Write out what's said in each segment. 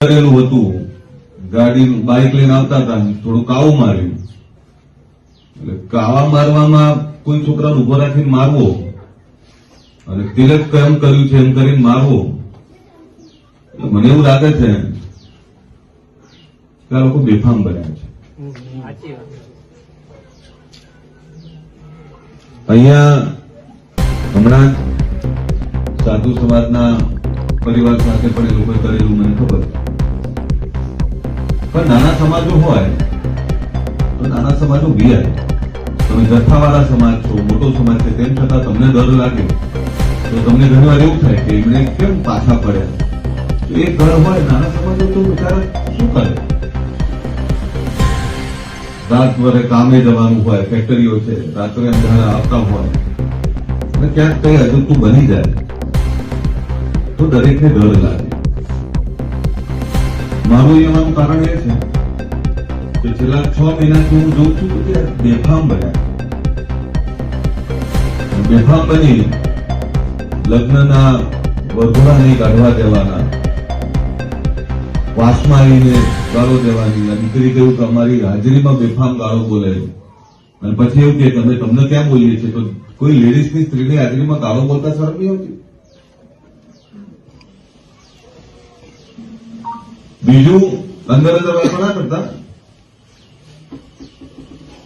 કરેલું હતું. ગાડી બાઇક લઈને આવતા હતા થોડું કાવું માર્યું. એટલે કાવા મારવામાં કોઈ છોકરાને ઊભો રાખીને મારવો. અને તિલક કેમ કર્યું છે એમ કરીને મારવો. મને એવું લાગે છે કે આ લોકો બેફામ બન્યા છે. અહીંયા હમણાં સાધુ સમાજના પરિવાર સાથે પણ એ લોકોએ કરેલું મને ખબર છે. પણ નાના સમાજો હોય, તો નાના સમાજો બિયાય તમે જથ્થાવાળા સમાજ છો, મોટો સમાજ છે, તેમ છતાં તમને ડર લાગે, તો તમને ઘણી વાર એવું થાય કે એમણે કેમ પાછા પડ્યા? તો એ ઘર હોય, નાના સમાજો તો બિચારા શું કરે? રાત ભરે કામે જવાનું હોય ફેક્ટરીઓ છે, રાત્રે અંધારા આવતા હોય. અને ક્યાંક કઈ અજુતું બની જાય, તો દરેકને ડર લાગે. મારું એવાનું કારણ એ છે કે છેલ્લા છ મહિનાથી હું જોઉં છું કે બેફામ બન્યા બેફામ બની લગ્નના વધુરા નહીં કાઢવા દેવાના વાસમાં આવીને ગાળો દેવાની દીકરી કહ્યું કે અમારી હાજરીમાં બેફામ ગાળો બોલે. અને પછી એવું કે અમે તમને ક્યાં બોલીએ છીએ? તો કોઈ લેડીઝની સ્ત્રીની હાજરીમાં ગાળો બોલતા શરમ નહીં આવતી બીજું અંદર અંદર ના કરતા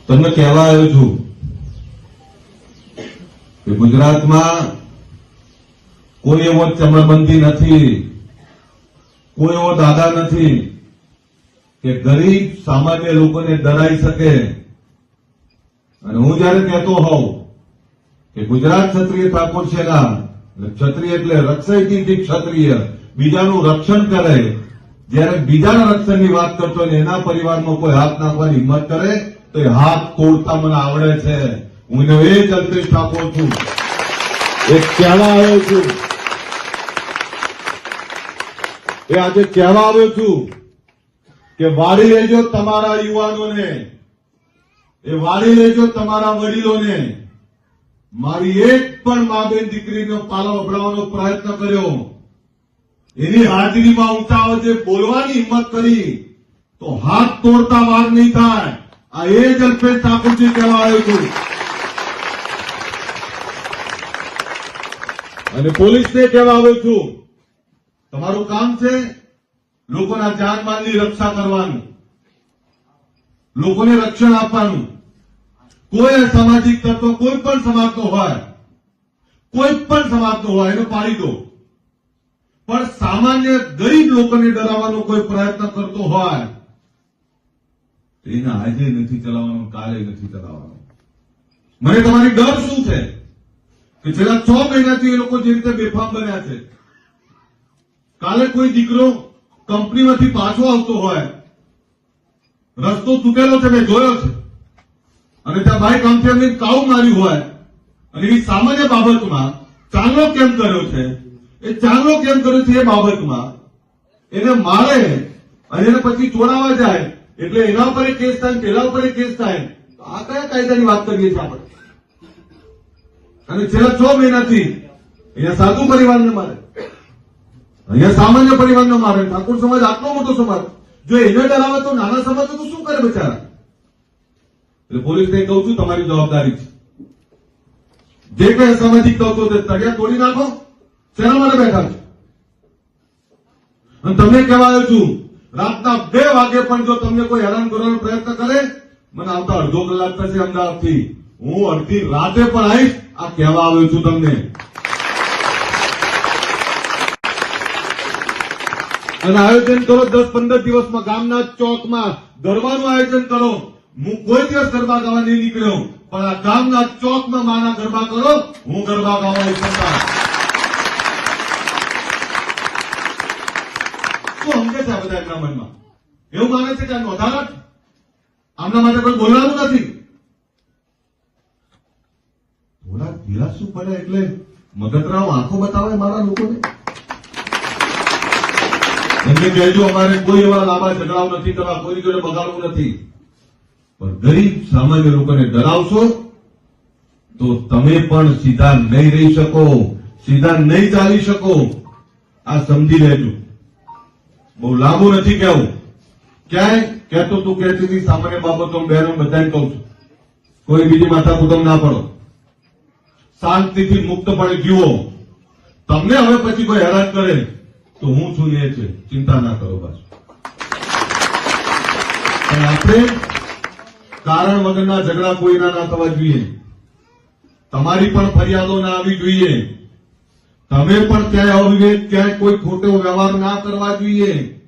તમને કહેવા આવ્યો છું કે ગુજરાતમાં કોઈ એવો ચમડબંધી નથી, કોઈ એવો દાદા નથી કે ગરીબ સામાન્ય લોકોને ડરાઈ શકે. અને હું જયારે કહેતો હોઉં કે ગુજરાત ક્ષત્રિય ઠાકોર સેના ક્ષત્રિય એટલે રક્ષયથી ક્ષત્રિય. બીજાનું રક્ષણ કરે જયારે બીજાના રક્ષણની વાત કરતો ને એના પરિવારમાં કોઈ હાથ નાખવાની હિંમત કરે, તો એ હાથ તોડતા મને આવડે છે. હું એને એ જ અંતરિક્ષ ઠાકોર છું. એ કહેવા આવ્યો છું. એ આજે કહેવા આવ્યો છું કે વાળી લેજો તમારા યુવાનોને. એ વાળી લેજો તમારા વડીલોને. મારી એક પણ મા બેન દીકરીનો પાલો અભડાવવાનો પ્રયત્ન કર્યો. એની હાજરીમાં ઊંચા અવાજે બોલવાની હિંમત કરી, તો હાથ તોડતા વાર નહીં થાય. આ એ જ અલ્પેશ ઠાકોરજી કહેવા આવ્યો છું. અને પોલીસને કહેવા આવ્યો છું, તમારું કામ છે લોકોના જાનમાલની રક્ષા કરવાનું, લોકોને રક્ષણ આપવાનું. કોઈ સામાજિક તત્વ કોઈ પણ સમાજનો હોય, કોઈ પણ સમાજનો હોય, એનો પાડી દો. પણ સામાન્ય ગરીબ લોકોને ડરાવવાનો કોઈ પ્રયત્ન કરતો હોય એને આજે નથી ચલાવવાનો, કાલે નથી ચલાવવાનો. મને તમારી ડર શું છે? કે છેલ્લા છ મહિનાથી એ લોકો જે રીતે બેફામ બન્યા છે. કાલે કોઈ દીકરો કંપનીમાંથી પાછો આવતો હોય, રસ્તો તૂટેલો છે, મેં જોયો છે. અને ત્યાં બાઈક આમથી એમને કાવ માર્યું હોય. અને એ સામાન્ય બાબતમાં ચાલો કેમ કર્યો છે? એ ચાલો કેમ કર્યું છે એ બાબતમાં? એને મારે અને એને પછી ચોરાવા જાય, એટલે એના ઉપર કેસ થાય પેલા ઉપર કેસ થાય. તો આ કયા કાયદાની વાત કરીએ છીએ આપણે? અને છેલ્લા છ મહિનાથી અહીંયા સાધુ પરિવારને મારે. અહીંયા સામાન્ય પરિવારને મારે. ઠાકોર સમાજ આટલો મોટો સમાજ. જો એને ડરાવે તો નાના સમાજ તો શું કરે બચારા? એટલે પોલીસને કહું છું, તમારી જવાબદારી છે. જે કઈ અસામાજિક છો તે તળિયા તોડી નાખો. શેના માટે બેઠા છો? અને તમને કહેવાયો છું, રાતના બે વાગે પણ જો તમને કોઈ હેરાન કરવાનો પ્રયત્ન કરે, મને આવતા અડધો કલાક થશે અમદાવાદથી હું અડધી રાતે પણ આવીશ, આ કહેવા આવ્યો છું તમને. અને આયોજન કરો દસ પંદર દિવસમાં ગામના ચોકમાં. ગરબાનું આયોજન કરો. હું કોઈ દિવસ ગરબા ગાવા નહીં નીકળ્યો, પણ આ ગામના ચોકમાં માના ગરબા કરો, હું ગરબા ગાવા ઈચ્છતા શું સમજે છે બધા એમના મનમાં એવું માને છે કે આ નોંધારત આમના માટે કોઈ બોલવાનું નથી. થોડા શું પડે એટલે મગતરાવ આંખો બતાવે મારા લોકોને? એમને કહેજો, અમારે કોઈ એવા લાંબા ઝઘડાઓ નથી કરવા કોઈની જોડે બગાડવું નથી. પણ ગરીબ સામાન્ય લોકોને ડરાવશો, તો તમે પણ સીધા નહીં રહી શકો, સીધા નહીં ચાલી શકો. આ સમજી લેજો. બહુ લાંબુ નથી કહેવું. ક્યાંય કહેતો તું કહેતી હતી સામાન્ય બાબતો બહેનો બધાને કહું છું. કોઈ બીજી માથા કુદમ ના પડો. શાંતિથી મુક્તપણે જીવો. તમને હવે પછી કોઈ હેરાન કરે, તો હું છું એ છે. ચિંતા ના કરો પાછું. પણ આપણે કારણ વગરના ઝઘડા કોઈના ના થવા જોઈએ. તમારી પણ ફરિયાદો ના આવી જોઈએ. તમે પણ ક્યાંય અવિવેક ક્યાંય કોઈ ખોટો વ્યવહાર ના કરવા જોઈએ.